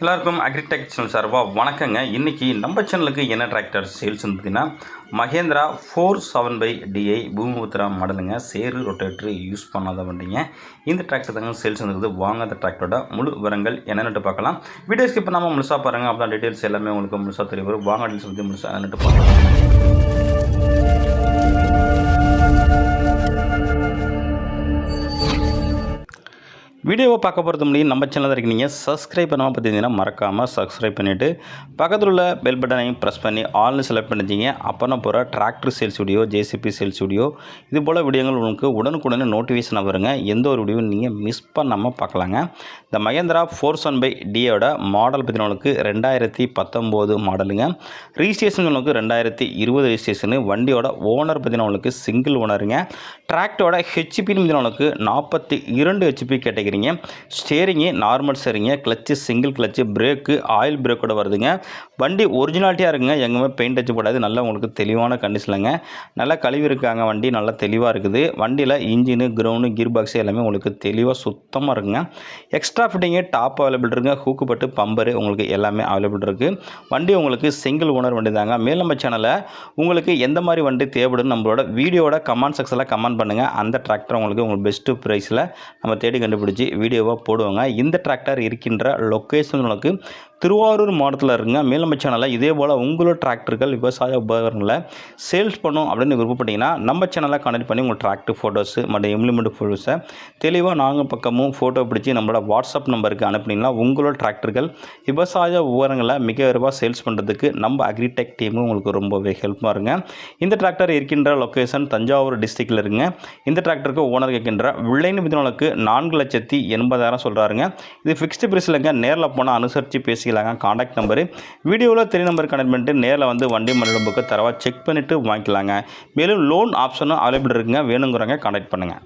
எல்லாருக்கும் agritech channel சார்பாக வணக்கங்க. இன்றைக்கி நம்ம சேனலுக்கு என்ன டிராக்டர் சேல்ஸ்னு பார்த்தீங்கன்னா Mahindra four seven five DI Bhoomiputra மாடலுங்க சேரு ரொட்டேட்ரு யூஸ் பண்ணாத வண்டிங்க. இந்த டிராக்டர் தாங்க சேல்ஸ் வந்துருக்குது வாங்க அந்த டிராக்டரோட முழு விவரங்கள் என்னென்னு பார்க்கலாம். வீடியோ ஸ்கிப் பண்ணாமல் முழுசாக பாருங்கள் அப்போ டீட்டெயில்ஸ் எல்லாமே உங்களுக்கு முழுசாக தெரிய வரும். வாங்க டீல்ஸ் வந்து முழுசாக என்னட்டு பார்க்கலாம். வீடியோவை பார்க்க போகிறது முடியும் நம்ம சேனலில் இருக்கு நீங்கள் சப்ஸ்கிரைப் பண்ணாமல் பார்த்தீங்கன்னா மறக்காமல் சப்ஸ்கிரைப் பண்ணிவிட்டு பக்கத்தில் உள்ள பெல் பட்டனையும் ப்ரெஸ் பண்ணி ஆல்னு செலக்ட் பண்ணிச்சிங்க அப்போனா போகிற tractor sales video JCB sales video இது போல் வீடியோங்கள் உங்களுக்கு உடனுக்குடனே நோட்டிஃபிகேஷனாக வருங்க. எந்த ஒரு வீடியோவும் நீங்கள் மிஸ் பண்ணாமல் பார்க்கலாங்க. இந்த மகேந்திரா ஃபோர் ஒன் பை டியோட மாடல் பார்த்தீங்கன்னா ரெண்டாயிரத்தி பத்தொம்போது மாடலுங்க ரிஜிஸ்ட்ரேஷன் உங்களுக்கு ரெண்டாயிரத்தி இருபது ரிஜிஸ்ட்ரேஷனு வண்டியோட ஓனர் பார்த்தீங்கன்னா உங்களுக்கு சிங்கிள் ஓனருங்க டிராக்டரோட ஹெச்பின்னு பார்த்தீங்கன்னா உங்களுக்கு நாற்பத்தி இரண்டு ஹெச்பி கேட்டகிரி கேட்டகிரிங்க steering normal ஸ்டேரிங்க clutch single clutch brake oil பிரேக்கோட வருதுங்க. வண்டி ஒரிஜினாலிட்டியாக இருக்குங்க. எங்கேயுமே பெயிண்ட் அடிச்சு போடாது. நல்லா உங்களுக்கு தெளிவான கண்டிஷனில்ங்க நல்லா கழுவி இருக்காங்க வண்டி. நல்லா தெளிவாக இருக்குது. வண்டியில் இன்ஜினு கிரவுண்டு கீர் பாக்ஸ் எல்லாமே உங்களுக்கு தெளிவாக சுத்தமாக இருக்குங்க. எக்ஸ்ட்ரா ஃபிட்டிங்கு டாப் அவைலபிள் இருக்குங்க. ஹூக்கு பட்டு பம்பரு உங்களுக்கு எல்லாமே அவைலபிள் இருக்குது வண்டி உங்களுக்கு சிங்கிள் ஓனர் வண்டி தாங்க. மேல் நம்ம சேனலில் உங்களுக்கு எந்த மாதிரி வண்டி தேவைப்படுன்னு நம்மளோட வீடியோட கமெண்ட் செக்ஷனில் கமெண்ட் பண்ணுங்கள் அந்த டிராக்டர் உங்களுக்கு உங்களுக்கு பெஸ்ட்டு ப்ரைஸில் நம்ம தேடி கண்டுபிடிச்சி வீடியோவாக போடுவாங்க. இந்த டிராக்டர் இருக்கின்ற லொக்கேஷன் உங்களுக்கு திருவாரூர் மாவட்டத்தில் இருக்குங்க மேலும் சேனலில் இதே போல் உங்களோட டிராக்டர்கள் விவசாய உபகரணங்களை சேல்ஸ் பண்ணும் அப்படின்னு விருப்பப்பட்டீங்கன்னா நம்ம சேனலை கனெக்ட் பண்ணி உங்கள் டிராக்டர் ஃபோட்டோஸு மற்றும் இம்ப்ளிமெண்ட் ஃபோட்டோஸை தெளிவாக நாங்கள் பக்கமும் ஃபோட்டோ பிடிச்சி நம்மளோட வாட்ஸ்அப் நம்பருக்கு அனுப்புனீங்கன்னா உங்களோட டிராக்டர்கள் விவசாய உபகரணங்களை மிக விரைவாக சேல்ஸ் பண்ணுறதுக்கு நம்ம அக்ரிடெக் டீமும் உங்களுக்கு ரொம்பவே ஹெல்ப்பாக இருங்க இந்த டிராக்டர் இருக்கின்ற லொக்கேஷன் தஞ்சாவூர் டிஸ்ட்ரிக்டில் இருங்க. இந்த டிராக்டருக்கு ஓனர் கேட்கின்ற விளைநிதி நான்கு லட்சத்தி எண்பதாயிரம் சொல்கிறாருங்க இது ஃபிக்ஸ்டு பிரைஸ்லங்க நேரில் போனால் அனுசரித்து பேசி பேசிக்கலாங்க. காண்டாக்ட் நம்பரு வீடியோவில் தெரிய நம்பர் கனெக்ட் பண்ணிட்டு நேரில் வந்து வண்டி மண்டல புக்கு தரவா செக் பண்ணிவிட்டு வாங்கிக்கலாங்க. மேலும் லோன் ஆப்ஷனும் அவைலபிள் இருக்குங்க. வேணுங்கிறவங்க காண்டாக்ட் பண்ணுங்கள்